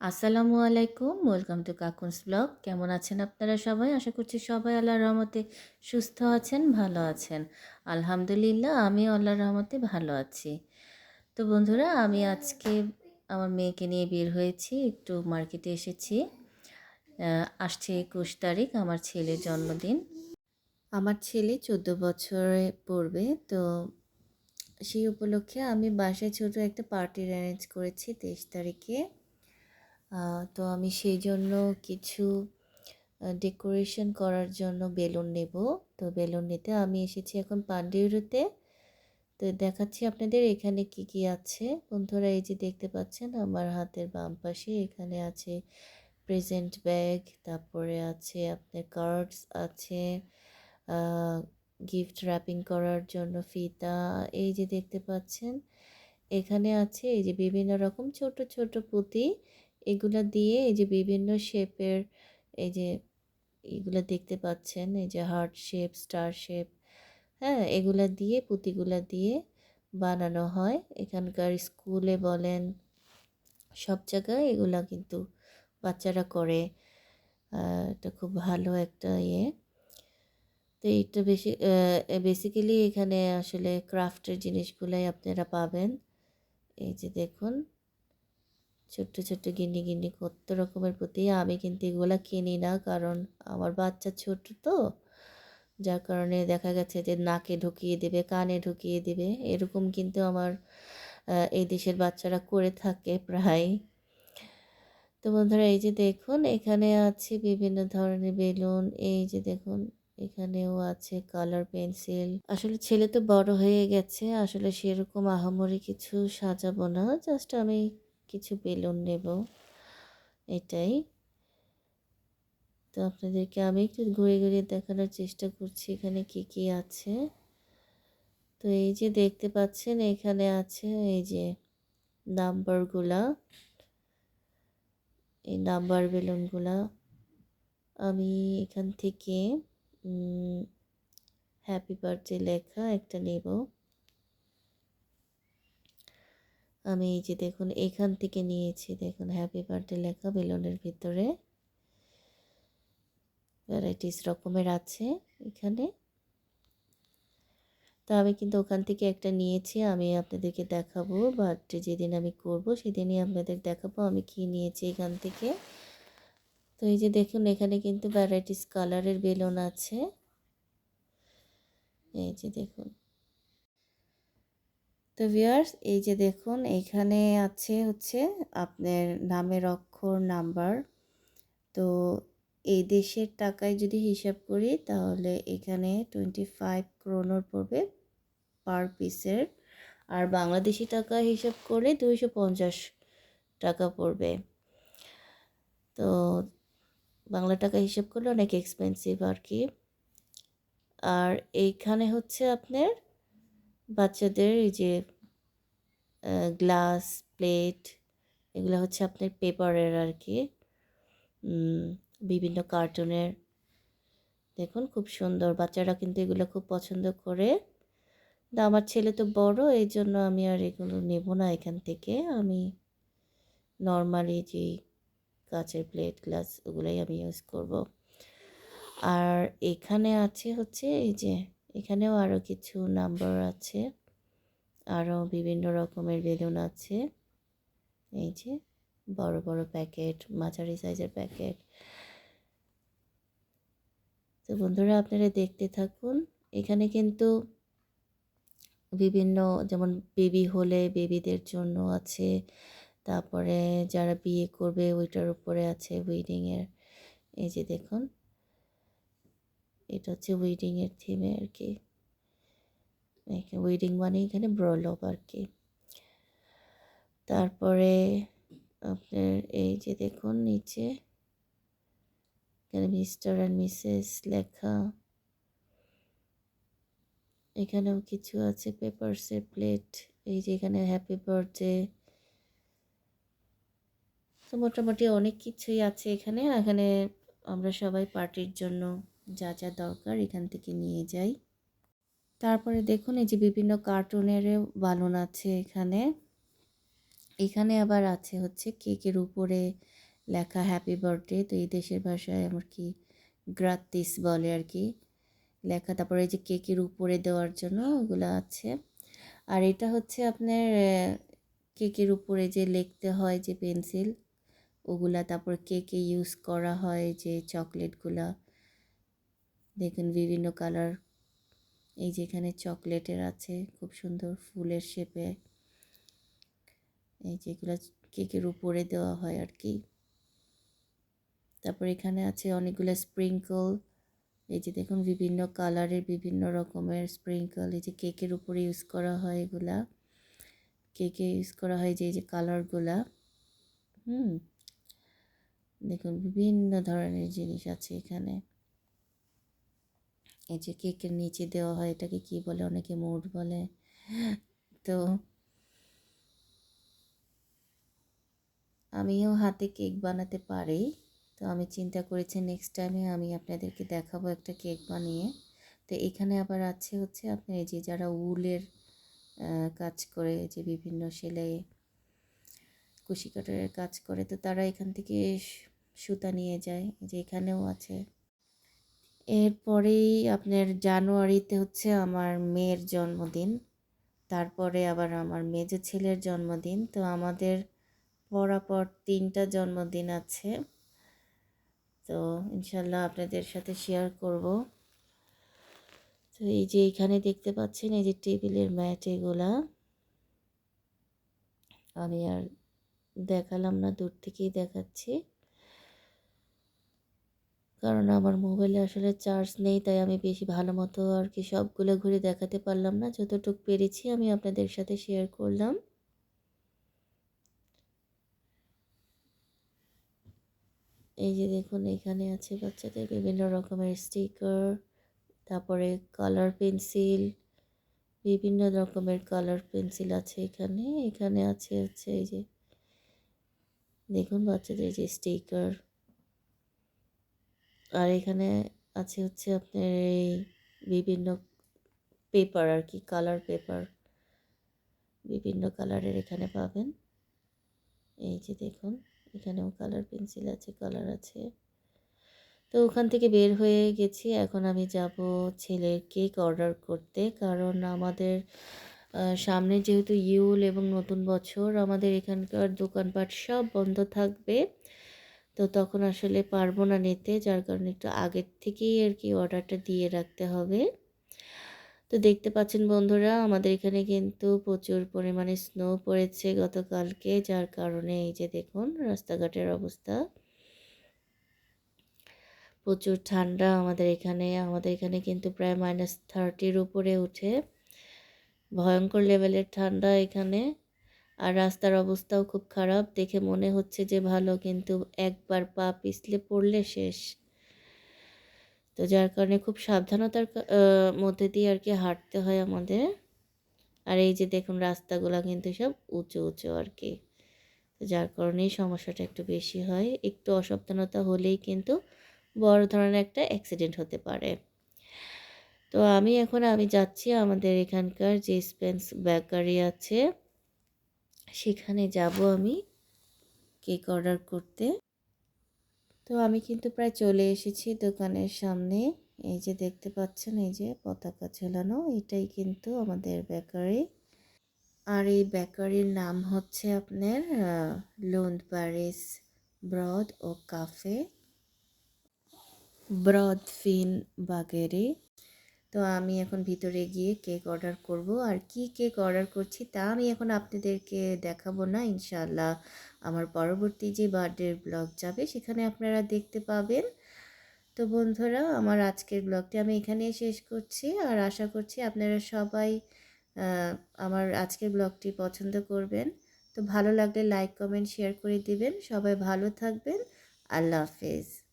আসসালামু আলাইকুম welcome to কাকুনস blog কেমন আছেন আপনারা সবাই? আশা করছি সবাই আল্লাহর রহমতে সুস্থ আছেন, ভালো আছেন। আলহামদুলিল্লাহ, আমি আল্লাহর রহমতে ভালো আছি। তো বন্ধুরা, আমি আজকে আমার মেয়েকে নিয়ে বের হয়েছি, একটু মার্কেটে এসেছি। আসছে একুশ তারিখ, আমার ছেলের জন্মদিন। আমার ছেলে চোদ্দ বছরে পড়বে, তো সেই উপলক্ষে আমি বাসায় ছোট একটা পার্টির অ্যারেঞ্জ করেছি তেইশ তারিখে। তো আমি সেই জন্য কিছু ডেকোরেশন করার জন্য বেলুন নেব। তো বেলুন নিতে আমি এসেছি এখন পান্ডিউরুতে। তো দেখাচ্ছি আপনাদের এখানে কি কি আছে। বন্ধুরা, এই যে দেখতে পাচ্ছেন, আমার হাতের বাম পাশে এখানে আছে প্রেজেন্ট ব্যাগ তারপরে আছে আপনার কার্ডস আছে গিফট র্যাপিং করার জন্য ফিতা, এই যে দেখতে পাচ্ছেন। এখানে আছে এই যে বিভিন্ন রকম ছোট ছোট পুঁতি। এগুলো দিয়ে এই যে বিভিন্ন শেপের এই যে এগুলো দেখতে পাচ্ছেন, এই যে হার্ট শেপ, স্টার শেপ হ্যাঁ? এগুলা দিয়ে, পুঁতিগুলা দিয়ে বানানো হয়। এখানকার স্কুলে বলেন, সব জায়গায় এগুলা কিন্তু বাচ্চারা করে। এটা খুব ভালো একটা ইয়ে। তো এইটা বেশি বেসিক্যালি এখানে আসলে ক্রাফটের জিনিসগুলাই আপনারা পাবেন। এই যে দেখুন। ছোট্ট ছোট্ট গিন্নি গিন্নি কত রকমের প্রতি আমি কিন্তু এগুলা কিনি না, কারণ আমার বাচ্চা ছোট তো। যার কারণে দেখা গেছে যে নাকে ঢুকিয়ে দেবে, কানে ঢুকিয়ে দেবে। এরকম কিন্তু আমার এই দেশের বাচ্চারা করে থাকে প্রায়। তো বন্ধুরা, এই যে দেখুন, এখানে আছে বিভিন্ন ধরনের বেলুন। এই যে দেখুন, এখানেও আছে কালার পেন্সিল। আসলে ছেলে তো বড় হয়ে গেছে, আসলে সেরকম আহামরি কিছু সাজাবো না। জাস্ট আমি কিছু বেলুন নেব। এটাই। তো আপনাদেরকে আমি একটু ঘুরে ঘুরে দেখানোর চেষ্টা করছি এখানে কি কি আছে। তো এই যে দেখতে পাচ্ছেন, এখানে আছে এই যে নাম্বারগুলা এই নাম্বার বেলুনগুলা আমি এখান থেকে হ্যাপি বার্থডে লেখা একটা নেব। আমি এই যে দেখুন, এখান থেকে নিয়েছি, দেখুন হ্যাপি বার্থডে লেখা বেলুনের ভিতরে। ভ্যারাইটিস রকমের আছে এখানে। তো আমি কিন্তু ওখান থেকে একটা নিয়েছি, আমি আপনাদেরকে দেখাবো বার্থডে যেদিন আমি করব সেদিনই আপনাদের দেখাবো, আমি কি নিয়েছি এখান থেকে। তো এই যে দেখুন, এখানে কিন্তু ভ্যারাইটিস কালারের বেলুন আছে। এই যে দেখুন। তো ভিয়ার্স এই যে দেখুন, এখানে আছে হচ্ছে আপনার নামের অক্ষর নাম্বার। তো এই দেশের টাকায় যদি হিসাব করি, তাহলে এখানে টোয়েন্টি ফাইভ ক্রোনোর পড়বে পার পিসের আর বাংলাদেশি টাকা হিসাব করলে দুইশো পঞ্চাশ টাকা পড়বে। তো বাংলা টাকা হিসাব করলে অনেক এক্সপেন্সিভ আর কি। আর এইখানে হচ্ছে আপনার বাচ্চাদের এই যে গ্লাস, প্লেট, এগুলো হচ্ছে আপনার পেপারের আর কি বিভিন্ন কার্টুনের। দেখুন, খুব সুন্দর। বাচ্চারা কিন্তু এগুলো খুব পছন্দ করে। আমার ছেলে তো বড় এই জন্য আমি আর এগুলো নেব না এখান থেকে। আমি নর্মালি যে কাচের প্লেট, গ্লাস, ওগুলোই আমি ইউজ করব। আর এখানে আছে হচ্ছে এই যে এখানেও আরও কিছু নাম্বার আছে। আরও বিভিন্ন রকমের বেলুন আছে। এই যে, বড় বড় প্যাকেট মাঝারি সাইজের প্যাকেট তো বন্ধুরা, আপনারা দেখতে থাকুন। এখানে কিন্তু বিভিন্ন, যেমন বেবি হলে বেবিদের জন্য আছে। তারপরে যারা বিয়ে করবে, ওইটার উপরে আছে উইডিংয়ের এই যে দেখুন। এটা হচ্ছে ওয়েডিংয়ের থিমে আর কি। ওয়েডিং মানে এখানে ব্রলপ আর কি। তারপরে আপনার এই যে দেখুন, নিচে এখানে মিস্টার অ্যান্ড মিসেস লেখা। এখানেও কিছু আছে পেপারসের প্লেট এই যে এখানে হ্যাপি বার্থডে তো মোটামুটি অনেক কিছুই আছে এখানে। এখানে আমরা সবাই পার্টির জন্য যা যা দরকার এখান থেকে নিয়ে যাই। তারপরে দেখুন, এই যে বিভিন্ন কার্টুনেরও বালুন আছে এখানে। এখানে আবার আছে হচ্ছে কেকের উপরে লেখা হ্যাপি বার্থডে তো এই দেশের ভাষায় আমার কি গ্রাতিস বলে আর কি লেখা। তারপরে এই যে কেকের উপরে দেওয়ার জন্য ওগুলো আছে। আর এটা হচ্ছে আপনার কেকের উপরে যে লিখতে হয় যে পেন্সিল, ওগুলা তারপর কেকে ইউজ করা হয় যে চকলেটগুলা। দেখুন বিভিন্ন কালার, এই যে এখানে চকলেটের আছে, খুব সুন্দর ফুলের শেপে। এই যেগুলো কেকের উপরে দেওয়া হয় আর কি। তারপর এখানে আছে অনেকগুলো স্প্রিঙ্কল এই যে দেখুন বিভিন্ন কালারের বিভিন্ন রকমের স্প্রিঙ্কল এই যে কেকের উপরে ইউজ করা হয় এগুলা। কেকে ইউজ করা হয় যে, এই যে কালারগুলা হুম, দেখুন বিভিন্ন ধরনের জিনিস আছে এখানে। এই যে কেকের নিচে দেওয়া হয়, এটাকে কি বলে? অনেকে মোড বলে। তো আমিও হাতে কেক বানাতে পারি। তো আমি চিন্তা করেছি নেক্সট টাইমে আমি আপনাদেরকে দেখাবো একটা কেক বানিয়ে। তো এখানে আবার আছে হচ্ছে আপনার এই যে যারা উলের কাজ করে যে বিভিন্ন সেলাই, কুশি কাটারের কাজ করে, তো তারা এখান থেকে সুতা নিয়ে যায়। যে এখানেও আছে। এরপরেই আপনার জানুয়ারিতে হচ্ছে আমার মেয়ের জন্মদিন। তারপরে আবার আমার মেজ ছেলের জন্মদিন। তো আমাদের পরাপর তিনটা জন্মদিন আছে। তো ইনশাল্লাহ আপনাদের সাথে শেয়ার করব। তো এই যে এখানে দেখতে পাচ্ছেন, এই যে টেবিলের ম্যাট এগুলা। আমি আর দেখালাম না, দূর থেকেই দেখাচ্ছি। কারণ আমার মোবাইলে আসলে চার্জ নেই, তাই আমি বেশি ভালো মতো আর কি সবগুলো ঘুরে দেখাতে পারলাম না। যতটুকু পেরেছি আমি আপনাদের সাথে শেয়ার করলাম। এই যে দেখুন, এখানে আছে বাচ্চাদের বিভিন্ন রকমের স্টিকার তারপরে কালার পেন্সিল বিভিন্ন রকমের কালার পেন্সিল আছে এখানে। এখানে আছে হচ্ছে এই যে, দেখুন বাচ্চাদের যে স্টিকার আর এখানে আছে হচ্ছে আপনার এই বিভিন্ন পেপার আর কি, কালার পেপার। বিভিন্ন কালারের এখানে পাবেন। এই যে দেখুন, এখানেও কালার পেন্সিল আছে, কালার আছে। তো ওখান থেকে বের হয়ে গেছি। এখন আমি যাব ছেলের কেক অর্ডার করতে। কারণ আমাদের সামনে যেহেতু ইউল এবং নতুন বছর, আমাদের এখানকার দোকানপাট সব বন্ধ থাকবে। তো তখন আসলে পারব না নিতে। যার কারণে একটু আগের থেকেই আর কি অর্ডারটা দিয়ে রাখতে হবে। তো দেখতে পাচ্ছেন বন্ধুরা, আমাদের এখানে কিন্তু প্রচুর পরিমাণে স্নো পড়েছে গতকালকে, যার কারণে এই যে দেখুন রাস্তাঘাটের অবস্থা। প্রচুর ঠান্ডা আমাদের এখানে আমাদের এখানে কিন্তু প্রায় মাইনাস থার্টির উপরে উঠে। ভয়ঙ্কর লেভেলের ঠান্ডা এখানে। আর রাস্তার অবস্থাও খুব খারাপ। দেখে মনে হচ্ছে যে ভালো, কিন্তু একবার পা পিছলে পড়লে শেষ। তো যার কারণে খুব সাবধানতার মধ্যে দিয়ে আর কি হাঁটতে হয় আমাদের। আর এই যে দেখুন, রাস্তাগুলো কিন্তু সব উঁচু উঁচু আর কি। যার কারণেই সমস্যাটা একটু বেশি হয়। একটু অসাবধানতা হলেই কিন্তু বড় ধরনের একটা অ্যাক্সিডেন্ট হতে পারে। তো আমি এখন, আমি যাচ্ছি আমাদের এখানকার যে স্পেন্স বেকারি আছে। সেখানে যাব আমি কেক অর্ডার করতে। তো আমি কিন্তু প্রায় চলে এসেছি দোকানের সামনে। এই যে দেখতে পাচ্ছেন, এই যে পতাকা ঝোলানো, এটাই কিন্তু আমাদের বেকারি। আর এই বেকারির নাম হচ্ছে আপনার লোন্ড প্যারিস ব্রড ও কাফে ব্রড ফিন বাগেরে। তো আমি এখন ভিতরে গিয়ে কেক অর্ডার করব। আর কি কেক অর্ডার করছি তা আমি এখন আপনাদেরকে দেখাবো না। ইনশাল্লাহ আমার পরবর্তী যে বার্থডের ব্লগ যাবে সেখানে আপনারা দেখতে পাবেন। তো বন্ধুরা, আমার আজকের ব্লগটি আমি এখানেই শেষ করছি। আর আশা করছি আপনারা সবাই আমার আজকের ব্লগটি পছন্দ করবেন। তো ভালো লাগলে লাইক, কমেন্ট, শেয়ার করে দিবেন। সবাই ভালো থাকবেন। আল্লাহ হাফেজ।